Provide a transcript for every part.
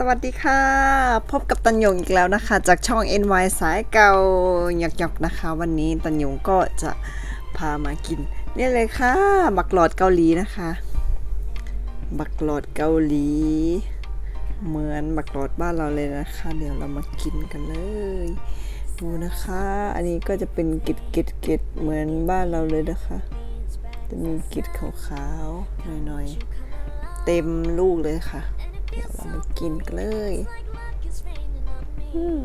สวัสดีค่ะ พบกับตันยงอีกแล้วนะคะ จากช่อง NY สายเก่าหยอกๆนะคะ วันนี้ตันยงก็จะพามากินนี่เลยค่ะ บักหลอดเกาหลีนะคะ บักหลอดเกาหลี เหมือนบักหลอดบ้านเราเลยนะคะ เดี๋ยวเรามากินกันเลย ดูนะคะ อันนี้ก็จะเป็นกล็ดกล็ดกล็ดเหมือนบ้านเราเลยนะคะ จะมีกล็ดขาวๆหน่อยๆเต็มลูกเลยค่ะ เดี๋ยวเรามากินกันเลยอืม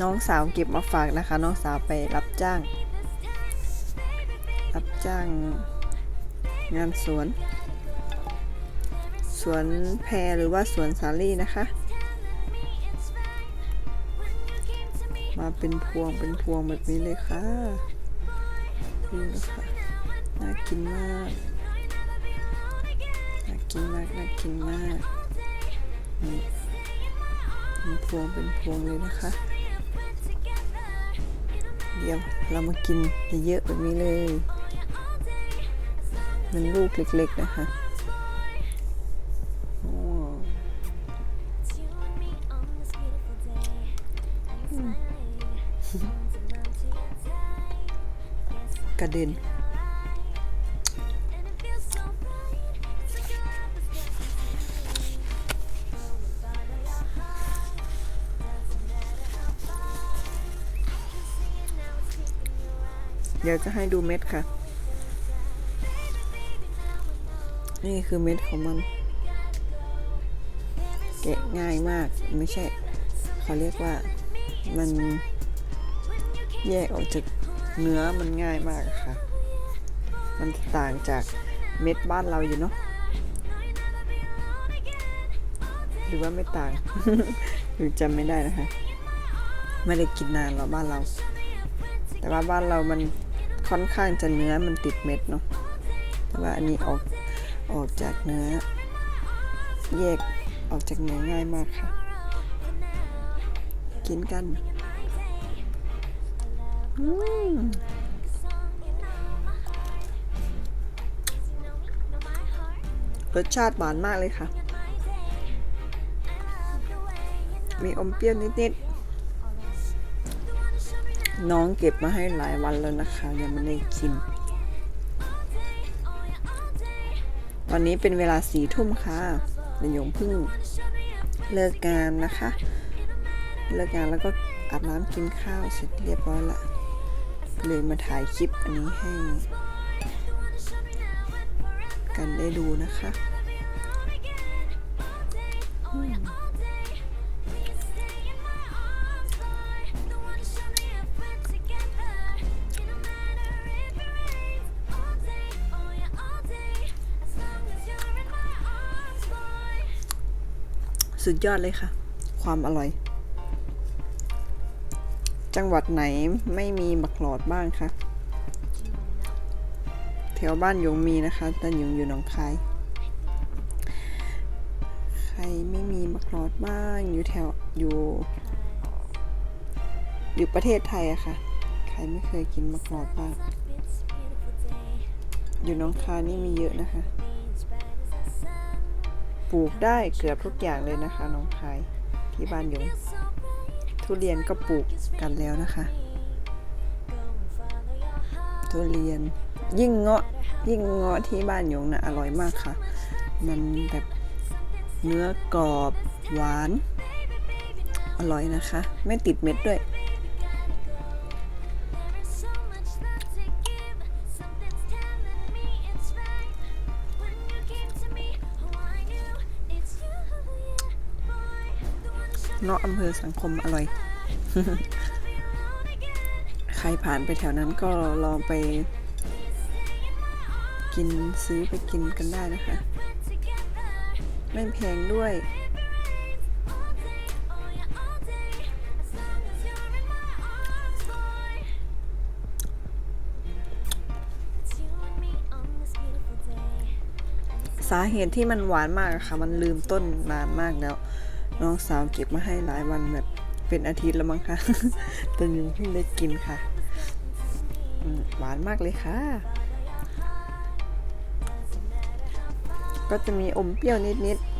น้องสาวเก็บมาฝากนะคะ น้องสาวไปรับจ้าง รับจ้าง งานสวน สวนแพรหรือว่าสวนสาลี่นะคะ มาเป็นพวงเป็นพวงแบบนี้เลยค่ะ นี่นะคะน่ากินมากน่ากินมากน่ากินมากนี่เป็นพวงเป็นพวงเลยนะคะ เดี๋ยวเรามากินเยอะๆแบบนี้เลยมันลูกเล็กๆนะคะโอ้ กระเด็น เดี๋ยวจะให้ดูเม็ดค่ะ นี่คือเม็ดของมัน แกะง่ายมากไม่ใช่ เขาเรียกว่ามันแยกออกจาก เนื้อมันง่ายมากค่ะ มันต่างจากเม็ดบ้านเราอยู่เนาะ หรือว่าไม่ต่าง หรือจำไม่ได้นะคะ ไม่ได้กินนานเราบ้านเรา แต่ว่าบ้านเรามันค่อนข้างจะเนื้อมันติดเม็ดเนาะ แต่ว่าอันนี้ออกออกจากเนื้อ แยกออกจากเนื้อง่ายมากค่ะ กินกัน รสชาติหวานมากเลยค่ะ มีอมเปรี้ยวนิดๆ น้องเก็บมาให้หลายวันแล้วนะคะ ยังไม่ได้กินตอนนี้เป็นเวลาสี่ทุ่มค่ะเดี๋ยงพิ่งเลิกงานนะคะ เลิกงานแล้วก็อาบน้ำกินข้าวเสร็จเรียบร้อยละ เลยมาถ่ายคลิปอันนี้ให้ กันได้ดูนะคะอืมสุดยอดเลยค่ะ ความอร่อย จังหวัดไหนไม่มีบักหลอดบ้างคะแถวบ้านยงมีนะคะแต่ยงอยู่หนองคาย ใครไม่มีบักหลอดบ้างอยู่แถวอยู่อยู่ประเทศไทยอะค่ะ ใครไม่เคยกินบักหลอดบ้าง อยู่หนองคายนี่มีเยอะนะคะ ปลูกได้เกือบทุกอย่างเลยนะคะหนองคายที่บ้านยง ทุเรียนก็ปลูกกันแล้วนะคะ ทุเรียนยิ่งเงาะยิ่งเงาะที่บ้านยงนะอร่อยมากค่ะ มันแบบเนื้อกรอบหวาน อร่อยนะคะ ไม่ติดเม็ดด้วย เงาะอำเภอสังคมอร่อย ใครผ่านไปแถวนั้นก็ลองไป กินซื้อไปกินกันได้นะคะ ไม่แพงด้วยสาเหตุที่มันหวานมากค่ะ มันลืมต้นนานมากแล้ว น้องสาวเก็บมาให้หลายวันแบบเป็นอาทิตย์แล้วมั้งคะตอนยังเพิ่งได้กินค่ะ หวานมากเลยค่ะ ก็จะมีอมเปรี้ยวนิดๆ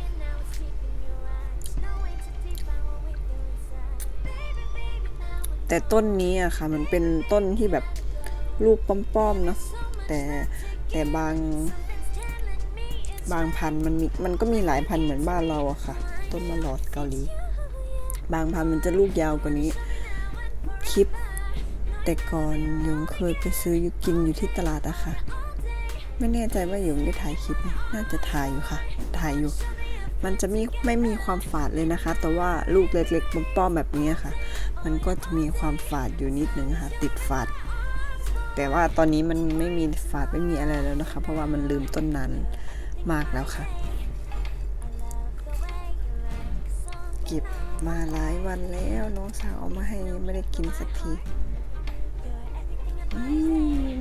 แต่ต้นนี้อะค่ะ มันเป็นต้นที่แบบลูกป้อมๆเนาะแต่แต่บางบางพันธุ์มันมีมันก็มีหลายพันธุ์เหมือนบ้านเราอะค่ะ ต้นมะหลอดเกาหลี บางพันมันจะลูกยาวกว่านี้ คลิป แต่ก่อนหยงเคยไปซื้ออยู่กินอยู่ที่ตลาดอะค่ะ ไม่แน่ใจว่าหยงได้ถ่ายคลิปไหมน่าจะถ่ายอยู่ค่ะ ถ่ายอยู่ มันจะมีไม่มีความฝาดเลยนะคะ แต่ว่าลูกเล็กๆป้อมแบบนี้ค่ะ มันก็จะมีความฝาดอยู่นิดนึงค่ะ ติดฝาด แต่ว่าตอนนี้มันไม่มีฝาดไม่มีอะไรแล้วนะคะ เพราะว่ามันลืมต้นนั้นมากแล้วค่ะ เก็บมาหลายวันแล้วน้องสาวเอามาให้ไม่ได้กินสักที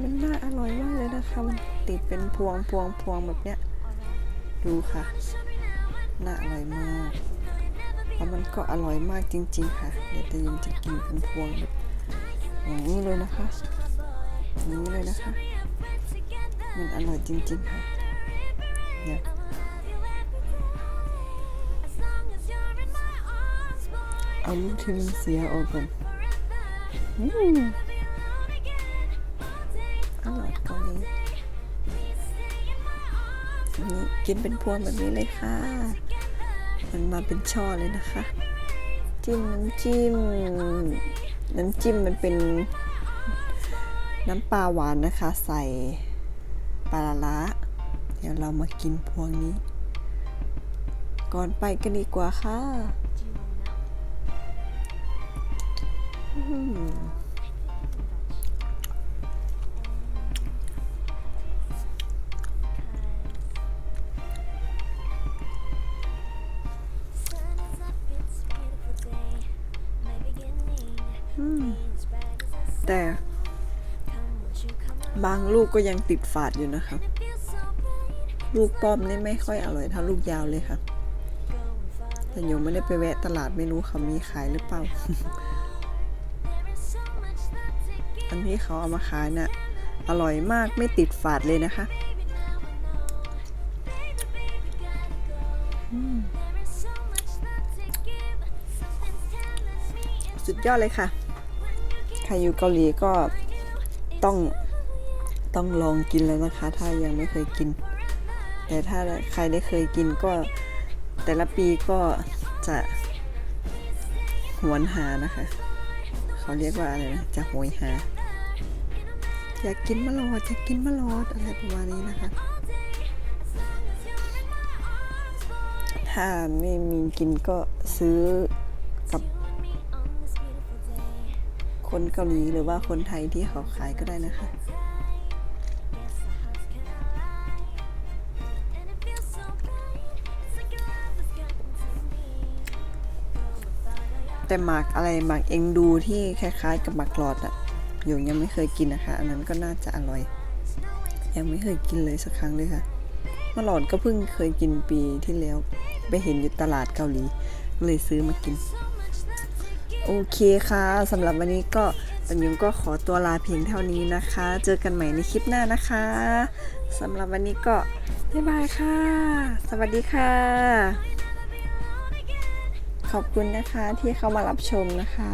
มันน่าอร่อยมากเลยนะคะมันติดเป็นพวงพวงพวงแบบเนี้ย ดูค่ะ น่าอร่อยมากแล้วมันก็อร่อยมากจริง ๆ ค่ะ เดี๋ยวจะยังจะกินเป็นพวงแบบอย่างนี้เลยนะคะอย่างนี้เลยนะคะ มันอร่อยจริง ๆ ค่ะเนี่ย เอาลูกที่มันเสียออกก่อนอืมอร่อยเกาหลีอันนี้กินเป็นพวงแบบนี้เลยค่ะ มันมาเป็นช่อเลยนะคะ จิ้มน้ำจิ้ม น้ำจิ้มมันเป็นน้ำปลาหวานนะคะ ใส่ปลาร้าเดี๋ยวเรามากินพวงนี้ ก่อนไปกันดีกว่าค่ะ แต่บางลูกก็ยังติดฝาดอยู่นะคะ ลูกป้อมนี่ไม่ค่อยอร่อยเท่าลูกยาวเลยค่ะ แต่โยมไม่ได้ไปแวะตลาดไม่รู้เขามีขายหรือเปล่า อันที่เขาเอามาขายน่ะอร่อยมากไม่ติดฝาดเลยนะคะสุดยอดเลยค่ะ ใครอยู่เกาหลีก็ต้องต้องลองกินแล้วนะคะ ถ้ายังไม่เคยกิน แต่ถ้าใครได้เคยกินก็แต่ละปีก็จะหวนหานะคะ เขาเรียกว่าอะไรนะจะโหยหา อยากกินมะลอดอยากกินมะลอดอะไรประมาณนี้นะคะ ถ้าไม่มีกินก็ซื้อกับ คนเกาหลีหรือว่าคนไทยที่เขาขายก็ได้นะคะแต่หมากอะไรหมากเองดูที่คล้ายๆกับหมากหลอดอะ หยงยังไม่เคยกินนะคะ อันนั้นก็น่าจะอร่อย ยังไม่เคยกินเลยสักครั้งเลยค่ะมะหลอดก็เพิ่งเคยกินปีที่แล้วไปเห็นอยู่ตลาดเกาหลีเลยซื้อมากิน โอเคค่ะสำหรับวันนี้ก็ตันยุงก็ขอตัวลาเพียงเท่านี้นะคะ เจอกันใหม่ในคลิปหน้านะคะสำหรับวันนี้ก็บ๊ายบายค่ะ สวัสดีค่ะ ขอบคุณนะคะที่เข้ามารับชมนะคะ